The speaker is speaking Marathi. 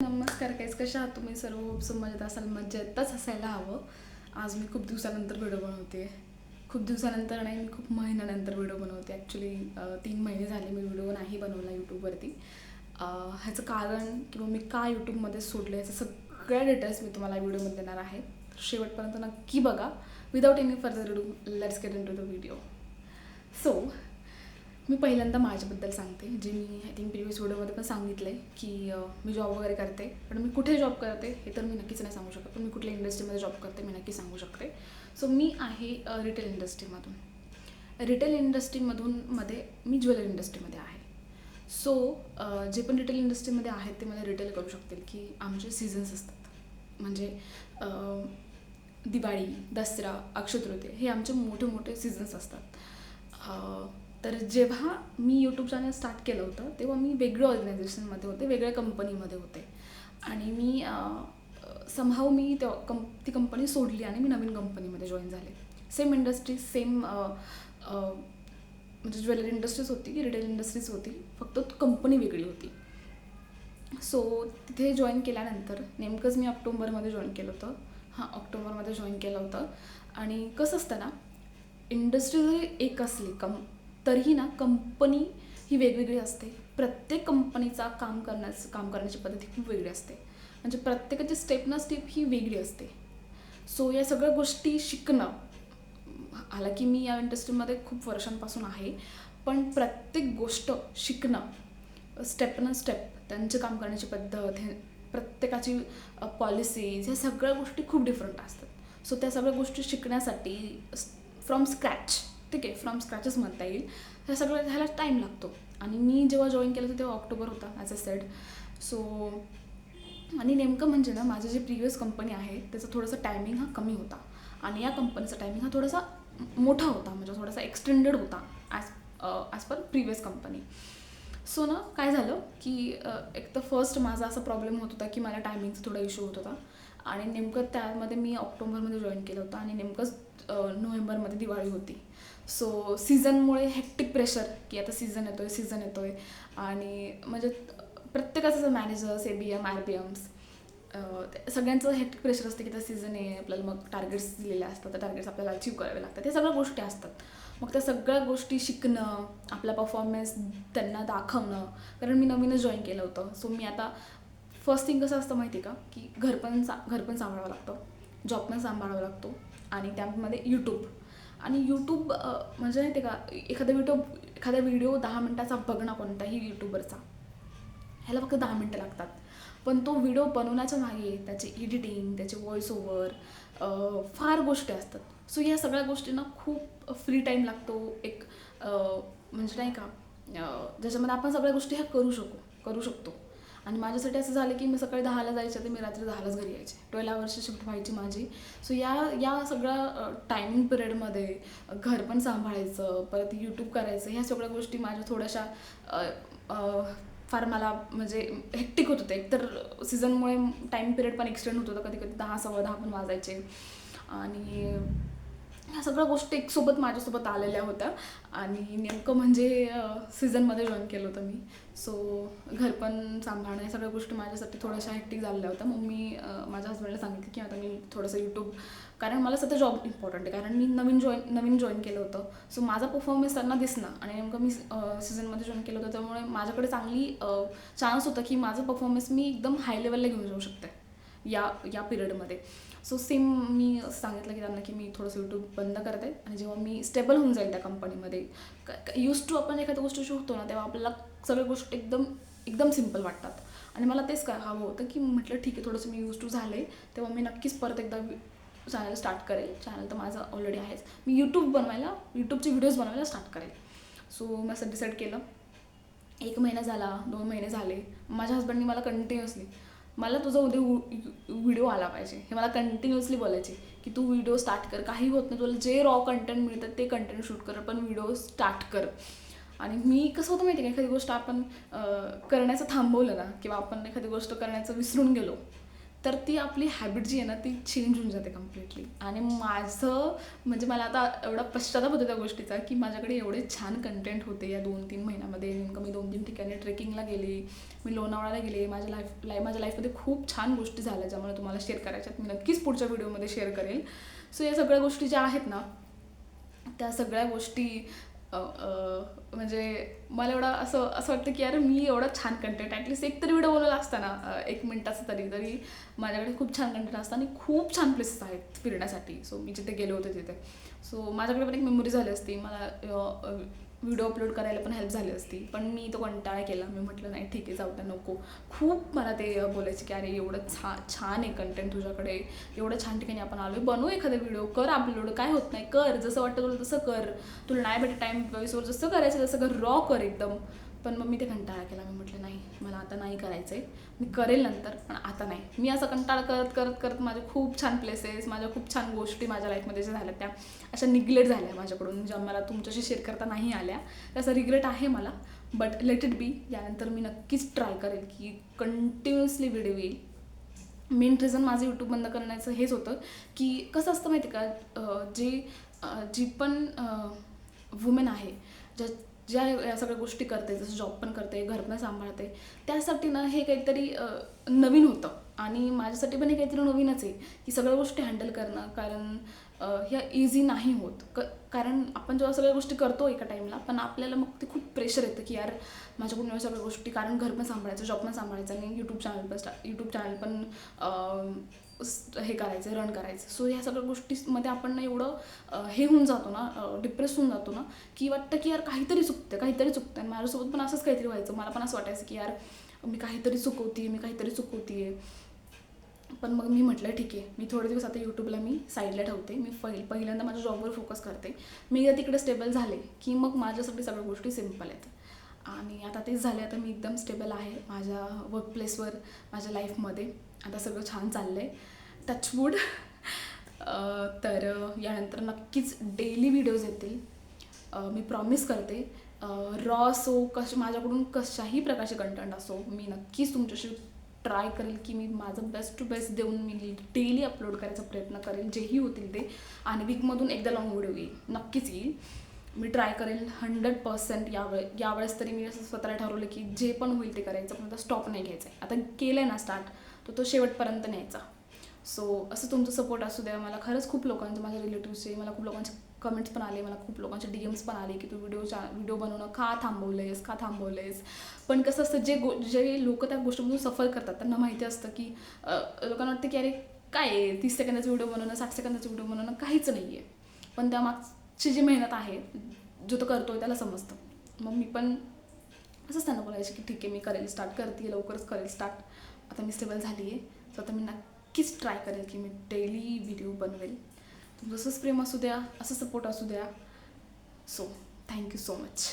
नमस्कार काहीच कशा आहात तुम्ही सर्व? खूप मजेत असाल मजेतच असायला हवं. आज मी खूप दिवसानंतर व्हिडिओ बनवते. खूप दिवसानंतर नाही मी खूप महिन्यानंतर व्हिडिओ बनवते. ॲक्च्युली तीन महिने झाले मी व्हिडिओ नाही बनवला यूट्यूबवरती ह्याचं कारण किंवा मी का यूट्यूबमध्ये सोडलं ह्याचं सगळ्या डिटेल्स मी तुम्हाला व्हिडिओमध्ये देणार आहे. तर शेवटपर्यंत नक्की बघा. Without any further do let's get into the video so मी पहिल्यांदा माझ्याबद्दल सांगते. जे मी आय थिंक प्रिव्हियस व्हिडिओमध्ये पण सांगितलं आहे की मी जॉब वगैरे करते पण मी कुठे जॉब करते हे तर मी नक्कीच नाही सांगू शकत. पण मी कुठल्या इंडस्ट्रीमध्ये जॉब करते मी नक्की सांगू शकते. सो मी आहे रिटेल इंडस्ट्रीमधून रिटेल इंडस्ट्रीमधून मध्ये मी ज्वेलरी इंडस्ट्रीमध्ये आहे. सो जे पण रिटेल इंडस्ट्रीमध्ये आहेत ते मला रिटेल करू शकतील की आमचे सीझन्स असतात. म्हणजे दिवाळी दसरा अक्षयतृतीय हे आमचे मोठे मोठे सीझन्स असतात तर जेव्हा मी यूट्यूब चॅनल स्टार्ट केलं होतं तेव्हा मी वेगळ्या ऑर्गनायझेशनमध्ये होते वेगळ्या कंपनीमध्ये होते. आणि मी समहाव मी त्या कं ती कंपनी सोडली आणि मी नवीन कंपनीमध्ये जॉईन झाले. सेम इंडस्ट्री सेम म्हणजे ज्वेलरी इंडस्ट्रीज होती की रिटेल इंडस्ट्रीज होती फक्त कंपनी वेगळी होती. सो तिथे जॉईन केल्यानंतर नेमकंच मी ऑक्टोबरमध्ये जॉईन केलं होतं. हां ऑक्टोबरमध्ये जॉईन केलं होतं. आणि कसं असतं ना इंडस्ट्री जरी एक असली कम तरीही ना कंपनी ही वेगवेगळी असते. प्रत्येक कंपनीचा काम करण्याचं काम करण्याची पद्धती खूप वेगळी असते. म्हणजे प्रत्येकाची स्टेप ना स्टेप ही वेगळी असते. सो या सगळ्या गोष्टी शिकणं हालाकी मी या इंडस्ट्रीमध्ये खूप वर्षांपासून आहे पण प्रत्येक गोष्ट शिकणं स्टेप न स्टेप त्यांचे काम करण्याची पद्धत हे प्रत्येकाची पॉलिसीज ह्या सगळ्या गोष्टी खूप डिफरंट असतात. सो त्या सगळ्या गोष्टी शिकण्यासाठी फ्रॉम स्क्रॅच ठीक आहे फ्रॉम स्क्रॅचेस म्हणता येईल. ह्या सगळं ह्याला टाईम लागतो. आणि मी जेव्हा जॉईन केलं होतं तेव्हा ऑक्टोबर होता ॲज अ सेड सो आणि नेमकं म्हणजे ना माझी जी प्रिव्हियस कंपनी आहे त्याचा थोडासा टायमिंग हा कमी होता. आणि या कंपनीचा टायमिंग हा थोडासा मोठा होता म्हणजे थोडासा एक्सटेंडेड होता as as per previous company so ना काय झालं की uh, एक तर फर्स्ट माझा असा प्रॉब्लेम होत होता की मला टायमिंगचा थोडा इश्यू होत होता. आणि नेमकं त्यामध्ये मी ऑक्टोबरमध्ये जॉईन केलं होतं आणि नेमकंच नोव्हेंबरमध्ये दिवाळी होती. सो सीझनमुळे हेक्टिक प्रेशर की आता सीझन येतो आहे सीझन येतो आहे आणि म्हणजे प्रत्येकाचं managers A B M R B Ms सगळ्यांचं हेक्टिक प्रेशर असतं की त्या सीझन आहे आपल्याला मग टार्गेट्स दिलेले असतात त्या टार्गेट्स आपल्याला अचीव करावे लागतात. हे सगळ्या गोष्टी असतात. मग त्या सगळ्या गोष्टी शिकणं आपला परफॉर्मन्स त्यांना दाखवणं कारण मी नवीनच जॉईन केलं होतं. सो मी आता फर्स्ट थिंग कसं असतं माहिती आहे का? की घर पण सा घर पण सांभाळावं लागतं. जॉब पण सांभाळावा लागतो. आणि त्यामध्ये यूट्यूब आणि यूट्यूब म्हणजे माहिती आहे का एखादा व्हिडिओ एखादा व्हिडिओ दहा मिनटाचा बघणं कोणताही यूट्यूबरचा ह्याला फक्त दहा मिनटं लागतात. पण तो व्हिडिओ बनवण्याच्या मागे त्याचे एडिटिंग त्याचे व्हॉइस ओव्हर फार गोष्टी असतात. सो या सगळ्या गोष्टींना खूप फ्री टाईम लागतो. एक म्हणजे नाही का ज्याच्यामध्ये आपण सगळ्या गोष्टी ह्या करू शकू करू शकतो. आणि माझ्यासाठी असं झालं की मी सकाळी दहाला जायचे तर मी रात्री दहालाच घरी यायचे. ट्वेल्व आवर्सची शिफ्ट व्हायची माझी. सो या या सगळ्या टायमिंग पिरियडमध्ये घर पण सांभाळायचं परत यूट्यूब करायचं ह्या सगळ्या गोष्टी माझ्या थोड्याशा फार मला म्हणजे हेक्टिक होत होते. एकतर सीझनमुळे टाईम पिरियड पण एक्सटेंड होत होता. कधी कधी दहा सव्वा दहा पण वाजायचे. आणि ह्या सगळ्या गोष्टी एकसोबत माझ्यासोबत आलेल्या होत्या. आणि नेमकं म्हणजे सीझनमध्ये जॉईन केलं होतं मी. सो घर पण सांभाळणं या सगळ्या गोष्टी माझ्यासाठी थोड्याशा हॅक्टिक झालेल्या होत्या. मग मी माझ्या हस्बंडला सांगितलं की आता मी थोडंसं यूट्यूब कारण मला सध्या जॉब इम्पॉर्टंट आहे. कारण मी नवीन जॉईन नवीन जॉईन केलं होतं. सो माझा परफॉर्मन्स त्यांना दिसणं आणि नेमकं मी सीझनमध्ये जॉईन केलं होतं. त्यामुळे माझ्याकडे चांगली चान्स होता की माझं परफॉर्मन्स मी एकदम हाय लेवलला घेऊन जाऊ शकते. या या पिरियडमध्ये सो सेम मी सांगितलं की त्यांना की मी थोडंसं यूट्यूब बंद करते आणि जेव्हा मी स्टेबल होऊन जाईल त्या कंपनीमध्ये यूज टू आपण एखाद्या गोष्टी शोधतो ना तेव्हा आपल्याला सगळ्या गोष्टी एकदम एकदम सिंपल वाटतात. आणि मला तेच काय हवं होतं की म्हटलं ठीक आहे थोडंसं मी यूज टू झाले तेव्हा मी नक्कीच परत एकदा चॅनल स्टार्ट करेल. चॅनल तर माझं ऑलरेडी आहेच. मी यूट्यूब बनवायला यूट्यूबचे व्हिडिओज बनवायला स्टार्ट करेल. सो मी असं डिसाईड केलं. एक महिना झाला दोन महिने झाले. माझ्या हस्बंडनी मला कंटिन्युअसली मला तुझा उद्या व्हिडिओ आला पाहिजे. हे मला कंटिन्युअसली बोलायचे की तू व्हिडिओ स्टार्ट कर. काही होत नाही. तुला जे रॉ कंटेंट मिळतं ते कंटेंट शूट कर. पण व्हिडिओ स्टार्ट कर. आणि मी कसं होतं माहिती आहे का? एखादी गोष्ट आपण करण्याचं थांबवलं ना किंवा आपण एखादी गोष्ट करण्याचं विसरून गेलो तर ती आपली हॅबिट जी आहे ना ती चेंज होऊन जाते कम्प्लिटली आणि माझं म्हणजे मला आता एवढा पश्चाताप होतो त्या गोष्टीचा की माझ्याकडे एवढे छान कंटेंट होते या दोन तीन महिन्यामध्ये. नेमकं मी दोन तीन ठिकाणी ट्रेकिंगला गेले मी लोणावळ्याला गेले. माझ्या लाईफ लाईफ माझ्या लाईफमध्ये खूप छान गोष्टी झाल्या ज्यामुळे तुम्हाला शेअर करायच्यात. मी नक्कीच पुढच्या व्हिडिओमध्ये शेअर करेल. सो या सगळ्या गोष्टी ज्या आहेत ना त्या सगळ्या गोष्टी म्हणजे मला एवढं असं असं वाटतं की यार मी एवढा छान कंटेंट ॲटलिस्ट एक तरी व्हिडिओ बनवला असता ना एक मिनटाचा तरी तरी माझ्याकडे खूप छान कंटेंट असतं आणि खूप छान प्लेसेस आहेत फिरण्यासाठी. सो मी जिथे गेले होते तिथे. सो माझ्याकडे पण एक मेमोरी झाली असती. मला व्हिडिओ अपलोड करायला पण हेल्प झाली असती. पण मी तो कंटाळा केला. मी म्हटलं नाही ठीक आहे जाऊ द्या नको. खूप मला ते बोलायचं बोलायचे की अरे एवढं छा छान आहे कंटेंट तुझ्याकडे. एवढं छान ठिकाणी आपण आलो बनवू एखादा व्हिडिओ कर अपलोड काय होत नाही. कर. जसं वाटतं तुला तसं कर. तुला नाही भेटत टाईम वर जसं करायचं तसं कर. रॉ कर एकदम. पण मग मी ते कंटाळा केला. मी म्हटलं नाही मला आता नाही करायचं आहे मी करेल नंतर पण आता नाही. मी असं कंटाळा करत करत करत माझे खूप छान प्लेसेस माझ्या खूप छान गोष्टी माझ्या लाईफमध्ये ज्या झाल्या त्या अशा निग्लेक्ट झाल्या माझ्याकडून ज्या मला तुमच्याशी शेअर करता नाही आल्या. त्याचा रिग्रेट आहे मला बट लेट इट बी यानंतर मी नक्कीच ट्राय करेल की कंटिन्युअसली व्हिडिओ येईल. मेन रिझन माझं यूट्यूब बंद करण्याचं हेच होतं की कसं असतं माहिती का? जे जी पण वुमेन आहे ज्या ज्या या सगळ्या गोष्टी करते जसं जॉब पण करते घर पण सांभाळते त्यासाठी ना हे काहीतरी नवीन होतं. आणि माझ्यासाठी पण हे काहीतरी नवीनच आहे की सगळ्या गोष्टी हँडल करणं. कारण ह्या इझी नाही होत. क कारण आपण जेव्हा सगळ्या गोष्टी करतो एका टाईमला पण आपल्याला मग ते खूप प्रेशर येतं की यार माझ्याकडून या सगळ्या गोष्टी कारण घर पण सांभाळायचं जॉब पण सांभाळायचं आणि यूट्यूब चॅनल पण स्टा यूट्यूब चॅनल पण हे करायचं रन करायचं. सो ह्या सगळ्या गोष्टीमध्ये आपण ना एवढं हे होऊन जातो ना डिप्रेस होऊन जातो ना की वाटतं की यार काहीतरी चुकतं काहीतरी चुकतं आणि माझ्यासोबत पण असंच काहीतरी व्हायचं. मला पण असं वाटायचं की यार मी काहीतरी चुकवते मी काहीतरी चुकवते पण मग मी म्हटलं ठीक आहे मी थोडे दिवस आता यूट्यूबला मी साईडला ठेवते. मी पहिल पहिल्यांदा माझ्या जॉबवर फोकस करते. मी एकदा तिकडे स्टेबल झाले की मग माझ्यासाठी सगळ्या गोष्टी सिंपल आहेत. आणि आता तेच झाले आता मी एकदम स्टेबल आहे माझ्या वर्कप्लेसवर माझ्या लाईफमध्ये आता सगळं छान चाललं आहे टचवूड तर यानंतर नक्कीच डेली व्हिडिओज येतील. मी प्रॉमिस करते. रॉ असो कश माझ्याकडून कशाही प्रकारचे कंटेंट असो मी नक्कीच तुमच्याशी ट्राय करेल की मी माझं बेस्ट टू बेस्ट देऊन मी डेली अपलोड करायचा प्रयत्न करेल जेही होतील ते. आणि वीकमधून एकदा लॉंग व्हिडिओ येईल. नक्कीच येईल. मी ट्राय करेल हंड्रेड पर्सेंट यावेळे यावेळेस तरी मी असं स्वतःला ठरवलं की जे पण होईल ते करायचं पण आता स्टॉप नाही घ्यायचं आहे आता केलं आहे ना स्टार्ट तर तो शेवटपर्यंत न्यायचा. सो असं तुमचं सपोर्ट असू द्या. मला खरंच खूप लोकांचे माझ्या रिलेटिव्हचे मला खूप लोकांचे कमेंट्स पण आले. मला खूप लोकांचे डी एम्स पण आले की तू व्हिडिओ चा व्हिडिओ बनवणं का थांबवलं आहेस का थांबवलं आहेस पण कसं असतं जे गो जे लोक त्या गोष्टीमधून सफर करतात त्यांना माहिती असतं की लोकांना वाटतं की अरे काय आहे? तीस सेकंदाचा व्हिडिओ बनवणं साठ सेकंदाचा व्हिडिओ बनवणं काहीच नाही आहे पण त्यामागची जी मेहनत आहे जो तो आहे त्याला समजतं. मग मी पण असंच त्यांना बोलायचं की ठीक आहे मी करेल स्टार्ट करते लवकरच करेल स्टार्ट आता मी स्टेबल झाली आहे सो आता मी नक्कीच ट्राय करेल की मी डेली व्हिडिओ बनवेल. तुमचं प्रेम असू द्या असं सपोर्ट असू द्या. So thank you so much